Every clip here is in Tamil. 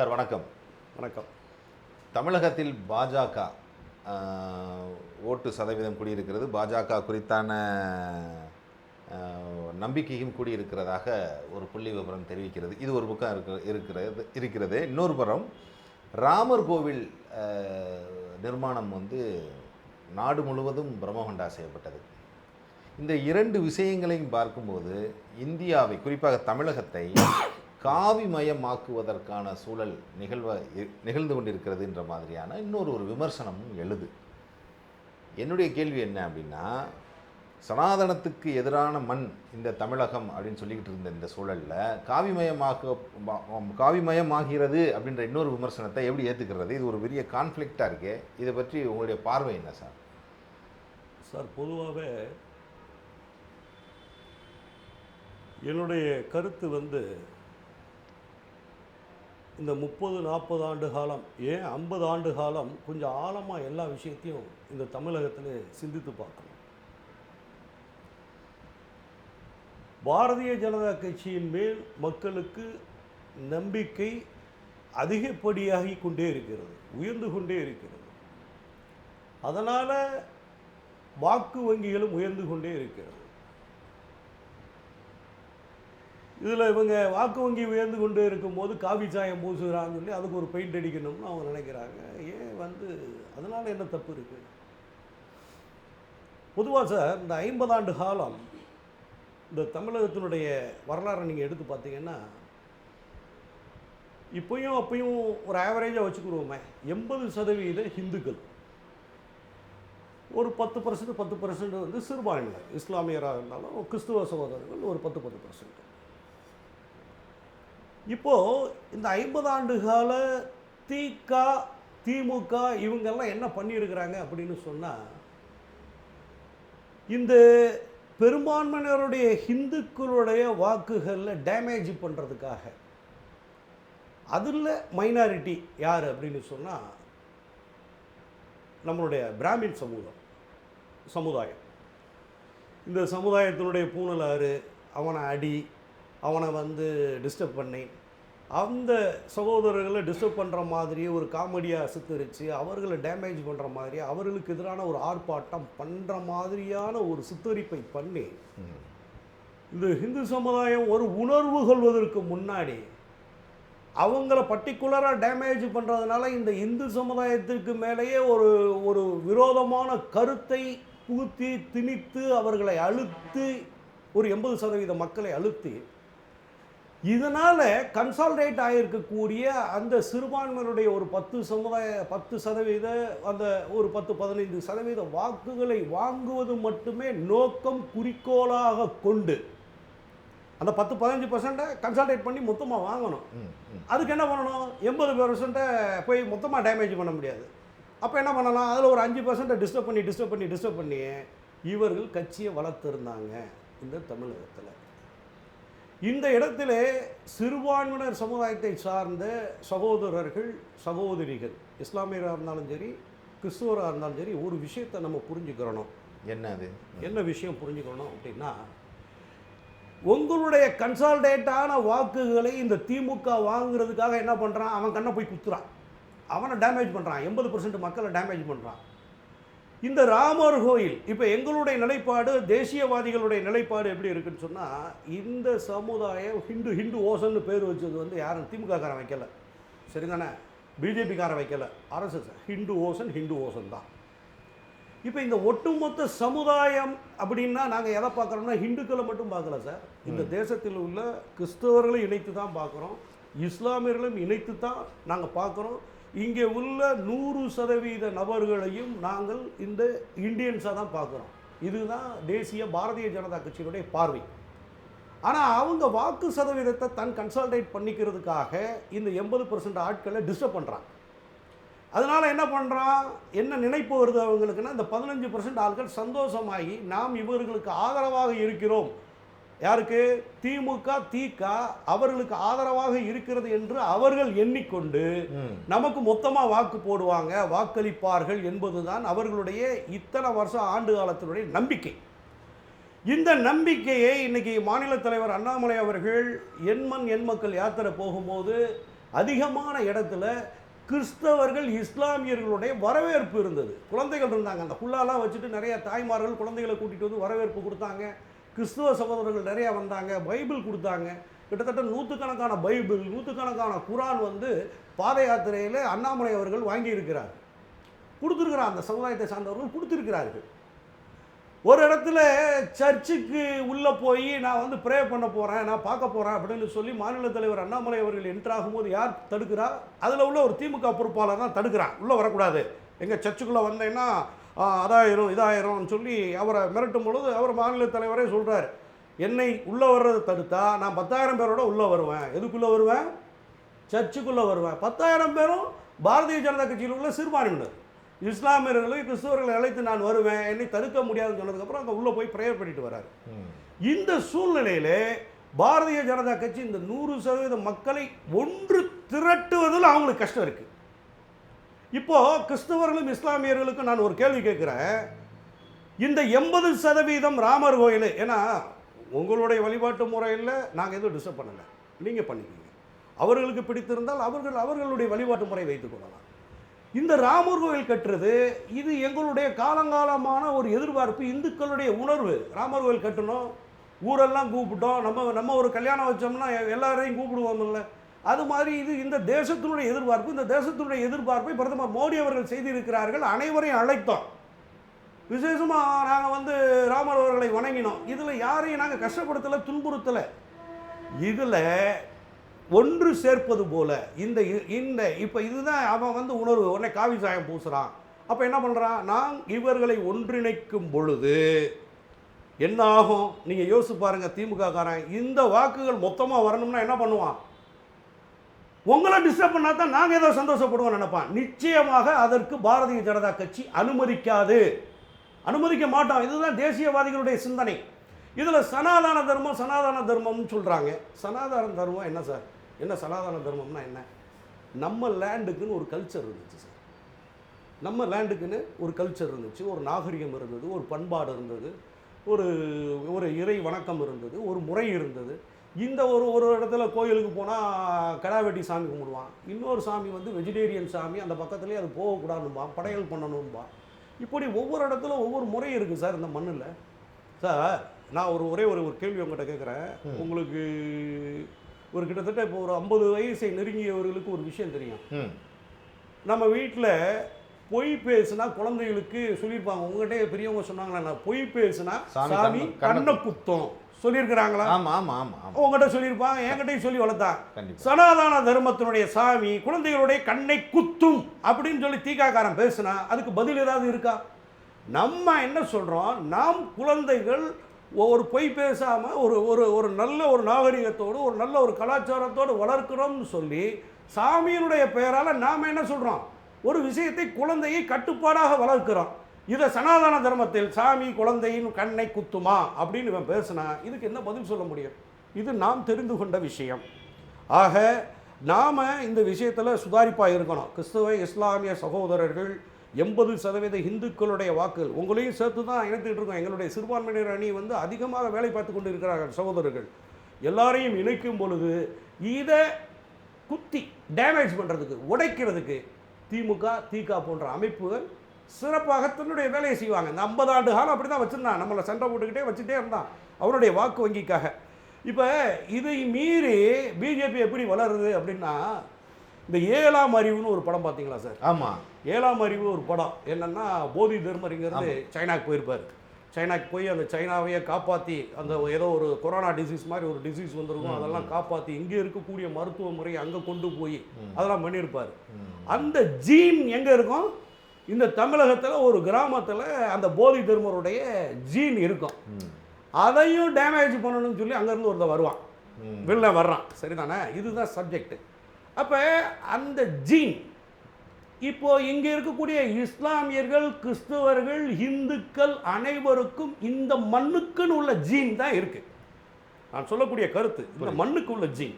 சார் வணக்கம். வணக்கம். தமிழகத்தில் பாஜக ஓட்டு சதவீதம் கூடியிருக்கிறது. பாஜக குறித்தான நம்பிக்கையும் கூடியிருக்கிறதாக ஒரு புள்ளி விவரம் தெரிவிக்கிறது. இது ஒரு பக்கம் இருக்க இருக்கிறது இருக்கிறது. இன்னொரு புறம் ராமர் கோவில் நிர்மாணம் வந்து நாடு முழுவதும் பிரம்மகண்டா செய்யப்பட்டது. இந்த இரண்டு விஷயங்களையும் பார்க்கும்போது இந்தியாவை குறிப்பாக தமிழகத்தை காவிமயமாக்குவதற்கான சூழல் நிகழ்வ நிகழ்ந்து கொண்டிருக்கிறது என்ற மாதிரியான இன்னொரு ஒரு விமர்சனமும் எழுது. என்னுடைய கேள்வி என்ன அப்படின்னா சனாதனத்துக்கு எதிரான மண் இந்த தமிழகம் அப்படின்னு சொல்லிக்கிட்டு இருந்த இந்த சூழலில் காவிமயமாக காவிமயமாகிறது அப்படின்ற இன்னொரு விமர்சனத்தை எப்படி ஏற்றுக்கிறது இது ஒரு பெரிய கான்ஃப்ளிக்டாக இருக்கே. இதை பற்றி உங்களுடைய பார்வை என்ன சார்? சார் பொதுவாகவே என்னுடைய கருத்து வந்து இந்த முப்பது நாற்பது ஆண்டு காலம் ஏன் ஐம்பது ஆண்டு காலம் கொஞ்சம் ஆழமாக எல்லா விஷயத்தையும் இந்த தமிழகத்தில் சிந்தித்து பார்க்கணும். பாரதிய ஜனதா கட்சியின் மேல் மக்களுக்கு நம்பிக்கை அதிகப்படியாகி கொண்டே இருக்கிறது உயர்ந்து கொண்டே இருக்கிறது. அதனால் வாக்கு வங்கிகளும் உயர்ந்து கொண்டே இருக்கிறது. இதில் இவங்க வாக்கு வங்கி உயர்ந்து கொண்டே இருக்கும்போது காவி சாயம் பூசுகிறான்னு சொல்லி அதுக்கு ஒரு பெயிண்ட் அடிக்கணும்னு அவங்க நினைக்கிறாங்க. ஏன் வந்து அதனால் என்ன தப்பு இருக்குது பொதுவாக சார் இந்த ஐம்பதாண்டு காலம் இந்த தமிழகத்தினுடைய வரலாறை நீங்கள் எடுத்து பார்த்தீங்கன்னா இப்போயும் அப்பையும் ஒரு ஆவரேஜாக வச்சுக்கிடுவோமே எண்பது சதவீத ஹிந்துக்கள். ஒரு பத்து பர்சன்ட் பத்து பர்சன்ட் வந்து சிறுபான்மையினர் இஸ்லாமியராக இருந்தாலும் கிறிஸ்துவ சகோதரர்கள் ஒரு பத்து பத்து பர்சன்ட் இப்போது இந்த ஐம்பது ஆண்டு கால திக திமுக இவங்கெல்லாம் என்ன பண்ணியிருக்கிறாங்க அப்படின்னு சொன்னால் இந்த பெரும்பான்மையினருடைய ஹிந்துக்களுடைய வாக்குகளில் டேமேஜ் பண்ணுறதுக்காக அதில் மைனாரிட்டி யார் அப்படின்னு சொன்னால் நம்மளுடைய பிராமின் சமூகம் சமுதாயம். இந்த சமுதாயத்தினுடைய பூனலாறு அவனை அடி அவனை வந்து டிஸ்டர்ப் பண்ணி அந்த சகோதரர்களை டிஸ்டர்ப் பண்ணுற மாதிரி ஒரு காமெடியாக சித்தரித்து அவர்களை டேமேஜ் பண்ணுற மாதிரி அவர்களுக்கு எதிரான ஒரு ஆர்ப்பாட்டம் பண்ணுற மாதிரியான ஒரு சித்தரிப்பை பண்ணி இந்த ஹிந்து சமுதாயம் ஒரு உணர்வு கொள்வதற்கு முன்னாடி அவங்கள பர்டிகுலராக டேமேஜ் பண்ணுறதுனால இந்த இந்து சமுதாயத்திற்கு மேலேயே ஒரு ஒரு விரோதமான கருத்தை புகுத்தி திணித்து அவர்களை அழுத்தி ஒரு எண்பது சதவீத மக்களை அழுத்தி இதனால் கன்சால்டேட் ஆகியிருக்கக்கூடிய அந்த சிறுபான்மையினுடைய ஒரு பத்து சமுதாய பத்து சதவீத அந்த ஒரு பத்து பதினைந்து சதவீத வாக்குகளை வாங்குவது மட்டுமே நோக்கம் குறிக்கோளாக கொண்டு அந்த பத்து பதினஞ்சு பர்சன்ட்டை கன்சால்டேட் பண்ணி மொத்தமாக வாங்கணும். அதுக்கு என்ன பண்ணணும்? எண்பது பர்சன்ட்டை போய் மொத்தமாக டேமேஜ் பண்ண முடியாது. அப்போ என்ன பண்ணலாம்? அதில் ஒரு அஞ்சு பர்சன்ட்டை டிஸ்டர்ப் பண்ணி டிஸ்டர்ப் பண்ணி டிஸ்டர்ப் பண்ணி இவர்கள் கட்சியை வளர்த்துருந்தாங்க இந்த தமிழகத்தில். இந்த இடத்துல சிறுபான்மையினர் சமுதாயத்தை சார்ந்த சகோதரர்கள் சகோதரிகள் இஸ்லாமியராக இருந்தாலும் சரி கிறிஸ்துவராக இருந்தாலும் சரி ஒரு விஷயத்தை நம்ம புரிஞ்சுக்கிறணும். என்ன அது? என்ன விஷயம் புரிஞ்சுக்கணும் அப்படின்னா உங்களுடைய கன்சால்டேட்டான வாக்குகளை இந்த திமுக வாங்குறதுக்காக என்ன பண்ணுறான் அவன் கண்ணை போய் குத்துறான். அவனை டேமேஜ் பண்ணுறான் எண்பது பர்சன்ட் மக்களை டேமேஜ் பண்ணுறான் இந்த ராமர் கோயில் இப்போ எங்களுடைய நிலைப்பாடு தேசியவாதிகளுடைய நிலைப்பாடு எப்படி இருக்குன்னு சொன்னால் இந்த சமுதாயம் ஹிந்து ஹிந்து ஓசன்னு பேர் வச்சது வந்து யாரும் திமுககாரன் வைக்கல. சரிதானே? பிஜேபிக்காரன் வைக்கல. RSS Hindu ocean Hindu ocean தான் இப்போ இந்த ஒட்டுமொத்த சமுதாயம் அப்படின்னா நாங்கள் எதை பார்க்குறோம்னா ஹிந்துக்களை மட்டும் பார்க்கல சார். இந்த தேசத்தில் உள்ள கிறிஸ்தவர்களை இணைத்து தான் பார்க்குறோம். இஸ்லாமியர்களும் இணைத்து தான் நாங்கள் பார்க்குறோம். இங்கே உள்ள நூறு சதவீத நபர்களையும் நாங்கள் இந்த இந்தியன்ஸாக தான் பார்க்குறோம். இதுதான் தேசிய பாரதிய ஜனதா கட்சியினுடைய பார்வை. ஆனால் அவங்க வாக்கு சதவீதத்தை தன் கன்சால்டேட் பண்ணிக்கிறதுக்காக இந்த எண்பது பர்சன்ட் ஆட்களை டிஸ்டர்ப் பண்ணுறாங்க அதனால் என்ன பண்ணுறான் என்ன நினைப்பு வருது அவங்களுக்குன்னா இந்த பதினஞ்சு பர்சன்ட் ஆட்கள் சந்தோஷமாகி நாம் இவர்களுக்கு ஆதரவாக இருக்கிறோம். யாருக்கு? திமுக திக அவர்களுக்கு ஆதரவாக இருக்கிறது என்று அவர்கள் எண்ணிக்கொண்டு. நமக்கு மொத்தமாக வாக்கு போடுவாங்க வாக்களிப்பார்கள் என்பதுதான் அவர்களுடைய இத்தனை வருஷம் ஆண்டு காலத்தினுடைய நம்பிக்கை. இந்த நம்பிக்கையை இன்னைக்கு மாநில தலைவர் அண்ணாமலை அவர்கள் எண்மண் எண்மக்கள் யாத்திரை போகும்போது அதிகமான இடத்துல கிறிஸ்தவர்கள் இஸ்லாமியர்களுடைய வரவேற்பு இருந்தது. குழந்தைகள் இருந்தாங்க. அந்த குள்ளாலாம் வச்சுட்டு நிறைய தாய்மார்கள் குழந்தைகளை கூட்டிகிட்டு வந்து வரவேற்பு கொடுத்தாங்க. கிறிஸ்துவ சகோதரர்கள் நிறையா வந்தாங்க பைபிள் கொடுத்தாங்க. கிட்டத்தட்ட நூற்றுக்கணக்கான பைபிள் நூற்றுக்கணக்கான குரான் வந்து பாத யாத்திரையில் அண்ணாமலை அவர்கள் வாங்கியிருக்கிறார். கொடுத்துருக்கிறார் அந்த சமுதாயத்தை சார்ந்தவர்கள் கொடுத்துருக்கிறார்கள். ஒரு இடத்துல சர்ச்சுக்கு உள்ளே போய் நான் வந்து ப்ரே பண்ண போகிறேன் நான் பார்க்க போகிறேன் அப்படின்னு சொல்லி மாநில தலைவர் அண்ணாமலை அவர்கள் என்ட்ராகும் போது யார் தடுக்கிறா? அதில் உள்ள ஒரு திமுக பொறுப்பாளர் தான் தடுக்கிறான். உள்ளே வரக்கூடாது. எங்கள் சர்ச்சுக்குள்ளே வந்தேன்னா அதாயிரும் இதாயிரம்னு சொல்லி அவரை மிரட்டும் பொழுது அவர் மாநில தலைவரே சொல்கிறார் என்னை உள்ளே வர்றதை தடுத்தா நான் பத்தாயிரம் பேரோட உள்ளே வருவேன். எதுக்குள்ளே வருவேன்? சர்ச்சுக்குள்ளே வருவேன். பத்தாயிரம் பேரும் பாரதிய ஜனதா கட்சியில் உள்ள சிறுபான்மையினர். இஸ்லாமியர்களை கிறிஸ்தவர்களை அழைத்து நான் வருவேன். என்னை தடுக்க முடியாதுன்னு சொன்னதுக்கப்புறம் அங்கே உள்ளே போய் ப்ரேயர் பண்ணிட்டு வராரு. இந்த சூழ்நிலையிலே பாரதிய ஜனதா கட்சி இந்த நூறு சதவீத மக்களை ஒன்று திரட்டுவதில் அவங்களுக்கு கஷ்டம் இருக்கு. இப்போது கிறிஸ்தவர்களும் இஸ்லாமியர்களுக்கும் நான் ஒரு கேள்வி கேட்குறேன். இந்த எண்பது சதவீதம் ராமர் கோயில் ஏன்னா உங்களுடைய வழிபாட்டு முறையில் நாங்கள் எதுவும் டிஸ்டர்ப் பண்ணலை. நீங்கள் பண்ணிக்கோங்க. அவர்களுக்கு பிடித்திருந்தால் அவர்கள் அவர்களுடைய வழிபாட்டு முறை வைத்துக் கொள்ளலாம். இந்த ராமர் கோயில் கட்டுறது இது எங்களுடைய காலங்காலமான ஒரு எதிர்பார்ப்பு இந்துக்களுடைய உணர்வு. ராமர் கோயில் கட்டணும் ஊரெல்லாம் கூப்பிட்டோம் நம்ம நம்ம ஒரு கல்யாணம் வச்சோம்னா எல்லாரையும் கூப்பிடுவோம் இல்லை அது மாதிரி இது இந்த தேசத்தினுடைய எதிர்பார்ப்பு இந்த தேசத்தினுடைய எதிர்பார்ப்பை பிரதமர் மோடி அவர்கள் செய்திருக்கிறார்கள் அனைவரையும் அழைத்தோம். விசேஷமாக நாங்கள் வந்து ராமர் அவர்களை வணங்கினோம். இதில் யாரையும் நாங்கள் கஷ்டப்படுத்தலை துன்புறுத்தலை. இதில் ஒன்று சேர்ப்பது போல இந்த இ- இந்த இப்போ இதுதான் அவன் வந்து உணர்வு. உடனே காவி சாயம் பூசுகிறான் அப்போ என்ன பண்ணுறான் நான் இவர்களை ஒன்றிணைக்கும் பொழுது என்ன ஆகும் நீங்கள் யோசிச்சு பாருங்கள் திமுக காரன் இந்த வாக்குகள் மொத்தமாக வரணும்னா என்ன பண்ணுவான்? உங்களை டிஸ்டர்ப் பண்ணால் தான் நாங்கள் ஏதோ சந்தோஷப்படுவோம் நினைப்பான். நிச்சயமாக அதற்கு பாரதிய ஜனதா கட்சி அனுமதிக்காது. அனுமதிக்க மாட்டோம். இதுதான் தேசியவாதிகளுடைய சிந்தனை. இதில் சனாதன தர்மம் சனாதன தர்மம்னு சொல்கிறாங்க சனாதன தர்மம் என்ன சார்? என்ன சனாதன தர்மம்னா என்ன? நம்ம லேண்டுக்குன்னு ஒரு கல்ச்சர் இருந்துச்சு சார். நம்ம லேண்டுக்குன்னு ஒரு கல்ச்சர் இருந்துச்சு. ஒரு நாகரிகம் இருந்தது ஒரு பண்பாடு இருந்தது ஒரு ஒரு இறை வணக்கம் இருந்தது ஒரு முறை இருந்தது. இந்த ஒரு ஒரு இடத்துல கோயிலுக்கு போனால் கடா வெட்டி சாமி கும்பிடுவான். இன்னொரு சாமி வந்து வெஜிடேரியன் சாமி அந்த பக்கத்துலேயே அது போகக்கூடாதுன்பான் படையல் பண்ணணும்பான் இப்படி ஒவ்வொரு இடத்துல ஒவ்வொரு முறை இருக்குது சார் இந்த மண்ணில். சார் நான் ஒரு ஒரே ஒரு ஒரு கேள்வி உங்கள்கிட்ட கேட்குறேன் உங்களுக்கு ஒரு கிட்டத்தட்ட இப்போ ஒரு ஐம்பது வயசை நெருங்கியவர்களுக்கு ஒரு விஷயம் தெரியும். நம்ம வீட்டில் பொய் பேசுனா குழந்தைகளுக்கு சொல்லியிருப்பாங்க. உங்ககிட்ட பெரியவங்க சொன்னாங்களா நான் பொய் பேசுனா சாமி கண்ணை குத்தும். சொல்லியிருக்கிறாங்களா? ஆமாம் ஆமாம் ஆமாம் உங்ககிட்ட சொல்லியிருப்பாங்க என்கிட்டயும் சொல்லி கண்டிப்பாக சனாதன தர்மத்தினுடைய சாமி குழந்தைகளுடைய கண்ணை குத்தும் அப்படின்னு சொல்லி தீகாக்காரன் பேசுனா அதுக்கு பதில் ஏதாவது இருக்கா? நம்ம என்ன சொல்கிறோம் நாம் குழந்தைகள் ஒரு பொய் பேசாமல் ஒரு ஒரு ஒரு நல்ல ஒரு நாகரிகத்தோடு ஒரு நல்ல ஒரு கலாச்சாரத்தோடு வளர்க்கிறோம்னு சொல்லி சாமியினுடைய பெயரால் நாம் என்ன சொல்கிறோம் ஒரு விஷயத்தை குழந்தையை கட்டுப்பாடாக வளர்க்கிறோம். இதை சனாதன தர்மத்தில் சாமி குழந்தையின் கண்ணை குத்துமா? அப்படின்னு இவன் பேசுனா இதுக்கு என்ன பதில் சொல்ல முடியும்? இது நாம் தெரிந்து கொண்ட விஷயம். ஆக நாம் இந்த விஷயத்தில் சுதாரிப்பாக இருக்கணும். கிறிஸ்துவ இஸ்லாமிய சகோதரர்கள் எண்பது சதவீத இந்துக்களுடைய வாக்குகள் உங்களையும் சேர்த்து தான் இணைத்துக்கிட்டு இருக்கோம். எங்களுடைய சிறுபான்மையினர் அணி வந்து அதிகமாக வேலை பார்த்து கொண்டு இருக்கிறார்கள் சகோதரர்கள். எல்லாரையும் இணைக்கும் பொழுது இதை குத்தி டேமேஜ் பண்ணுறதுக்கு உடைக்கிறதுக்கு திமுக திக போன்ற அமைப்புகள் சிறப்பாக தன்னுடைய வேலையை செய்வாங்க. இந்த ஐம்பது ஆண்டு காலம் அப்படி தான் வச்சுருந்தான். நம்மளை சண்டை போட்டுக்கிட்டே வச்சுட்டே இருந்தான். அவருடைய வாக்கு வங்கிக்காக. இப்போ இதை மீறி பிஜேபி எப்படி வளருது அப்படின்னா இந்த ஏழாம் அறிவுன்னு ஒரு படம் பார்த்தீங்களா சார்? ஆமாம் ஏழாம் அறிவு ஒரு படம். என்னன்னா போதி தர்மரிங்கிறது சைனாக்கு போயிருப்பார். சைனாக்கு போய் அந்த சைனாவையே காப்பாற்றி அந்த ஏதோ ஒரு கொரோனா டிசீஸ் மாதிரி ஒரு டிசீஸ் வந்திருக்கும். அதெல்லாம் காப்பாற்றி இங்கே இருக்கக்கூடிய மருத்துவ முறையை அங்கே கொண்டு போய் அதெல்லாம் பண்ணியிருப்பார். அந்த ஜீன் எங்கே இருக்கும்? இந்த தமிழகத்தில் ஒரு கிராமத்தில் அந்த போதி தர்மருடைய ஜீன் இருக்கும். அதையும் டேமேஜ் பண்ணணும்னு சொல்லி அங்கேருந்து ஒருத்தன் வருவான். வெளில வர்றான். சரிதானே? இதுதான் சப்ஜெக்ட் அப்போ அந்த ஜீன் இப்போ இங்கே இருக்கக்கூடிய இஸ்லாமியர்கள் கிறிஸ்தவர்கள் இந்துக்கள் அனைவருக்கும் இந்த மண்ணுக்குன்னு உள்ள ஜீன் தான் இருக்கு. நான் சொல்லக்கூடிய கருத்து இந்த மண்ணுக்கு உள்ள ஜீன்.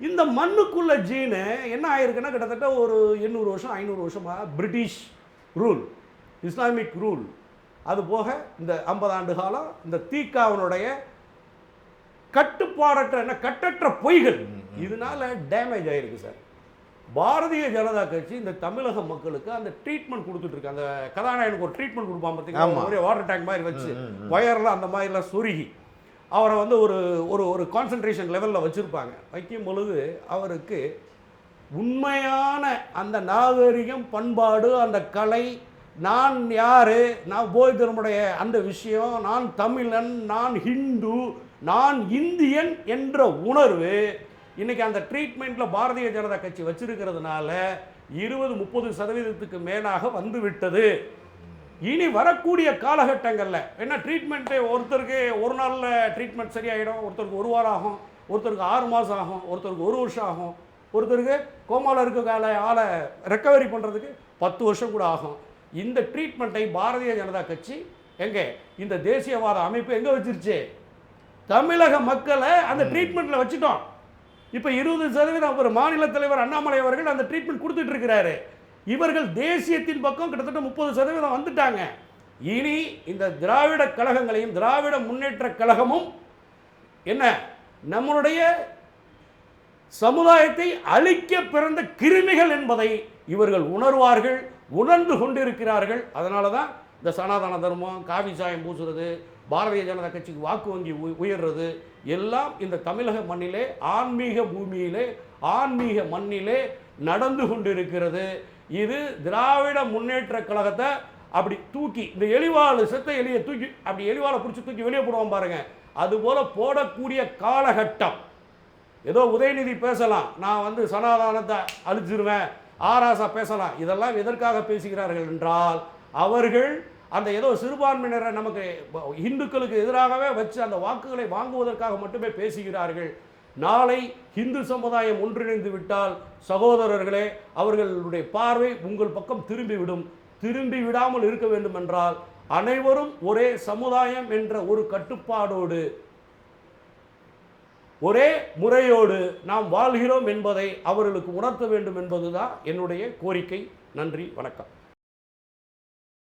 இந்த மண்ணுக்குள்ள ஜீனு என்ன ஆயிருக்குன்னா கிட்டத்தட்ட ஒரு எண்ணூறு வருஷம் ஐநூறு வருஷமாக பிரிட்டிஷ் ரூல் இஸ்லாமிக் ரூல் அது போக இந்த ஐம்பது ஆண்டு காலம் இந்த தீக்காவனுடைய கட்டுப்பாடற்ற என்ன கட்டற்ற பொய்கள். இதனால டேமேஜ் ஆயிருக்கு சார் பாரதிய ஜனதா கட்சி இந்த தமிழக மக்களுக்கு அந்த ட்ரீட்மெண்ட் கொடுத்துட்டு இருக்கு அந்த கதாநாயகனுக்கு ஒரு ட்ரீட்மெண்ட் கொடுப்பான். பார்த்தீங்கன்னா ஒரே வாட்டர் டேங்க் மாதிரி வச்சு. ஒயர்லாம் அந்த மாதிரிலாம் சொருகி. அவரை வந்து ஒரு ஒரு ஒரு கான்சன்ட்ரேஷன் லெவலில் வச்சுருப்பாங்க. வைக்கும் பொழுது அவருக்கு உண்மையான அந்த நாகரிகம் பண்பாடு அந்த கலை. நான் யார்? நான் போய் அந்த விஷயம். நான் தமிழன் நான் ஹிந்து நான் இந்தியன் என்ற உணர்வு. இன்றைக்கி அந்த ட்ரீட்மெண்ட்டில் பாரதிய ஜனதா கட்சி வச்சிருக்கிறதுனால இருபது முப்பது சதவீதத்துக்கு மேலாக வந்து விட்டது இனி வரக்கூடிய காலகட்டங்களில் என்ன ட்ரீட்மெண்ட்டு ஒருத்தருக்கு ஒரு நாளில் ட்ரீட்மெண்ட் சரியாயிடும் ஒருத்தருக்கு ஒரு வாரம் ஆகும் ஒருத்தருக்கு ஆறு மாதம் ஆகும் ஒருத்தருக்கு ஒரு வருஷம் ஆகும். ஒருத்தருக்கு கோமாவில் இருக்க கால ஆளை ரெக்கவரி பண்ணுறதுக்கு பத்து வருஷம் கூட ஆகும். இந்த ட்ரீட்மெண்ட்டை பாரதிய ஜனதா கட்சி எங்கே? இந்த தேசியவாத அமைப்பு எங்கே வச்சிருச்சு? தமிழக மக்களை அந்த ட்ரீட்மெண்ட்டில் வச்சுட்டோம். இப்போ இருபது சதவீதம் அவர் மாநில தலைவர் அண்ணாமலை அவர்கள் அந்த ட்ரீட்மெண்ட் கொடுத்துட்டு இருக்கிறாரு. இவர்கள் தேசியத்தின் பக்கம் கிட்டத்தட்ட முப்பது சதவீதம் வந்துட்டாங்க. இனி இந்த திராவிட கழகங்களையும் திராவிட முன்னேற்ற கழகமும் என்ன? நம்மளுடைய சமுதாயத்தை அழிக்க பிறந்த கிருமிகள் என்பதை இவர்கள் உணர்வார்கள் உணர்ந்து கொண்டிருக்கிறார்கள். அதனால தான் இந்த சனாதன தர்மம் காவி சாயம் பூசுறது பாரதிய ஜனதா கட்சிக்கு வாக்கு வங்கி உ- உயர்றது எல்லாம் இந்த தமிழக மண்ணிலே ஆன்மீக பூமியிலே ஆன்மீக மண்ணிலே நடந்து கொண்டிருக்கிறது. இது திராவிட முன்னேற்ற கழகத்தை அப்படி தூக்கி இந்த எலிவாள் செத்த எலியை தூக்கி அப்படி எலிவாளை பிடிச்சி தூக்கி வெளியே போடுவோம் பாருங்க. அதுபோல போடக்கூடிய காலகட்டம். ஏதோ உதயநிதி பேசலாம். நான் வந்து சனாதானத்தை அழிச்சிருவேன் ஆராசா பேசலாம். இதெல்லாம் எதற்காக பேசுகிறார்கள் என்றால் அவர்கள் அந்த ஏதோ சிறுபான்மையினரை நமக்கு இந்துக்களுக்கு எதிராகவே வச்சு அந்த வாக்குகளை வாங்குவதற்காக மட்டுமே பேசுகிறார்கள். நாளை இந்து சமுதாயம் ஒன்றிணைந்து விட்டால் சகோதரர்களே அவர்களுடைய பார்வை உங்கள் பக்கம் திரும்பிவிடும். திரும்பி விடாமல் இருக்க வேண்டும் என்றால் அனைவரும் ஒரே சமுதாயம் என்ற ஒரு கட்டுப்பாடோடு ஒரே முறையோடு நாம் வாழ்கிறோம் என்பதை அவர்களுக்கு உணர்த்த வேண்டும் என்பதுதான் என்னுடைய கோரிக்கை. நன்றி வணக்கம்.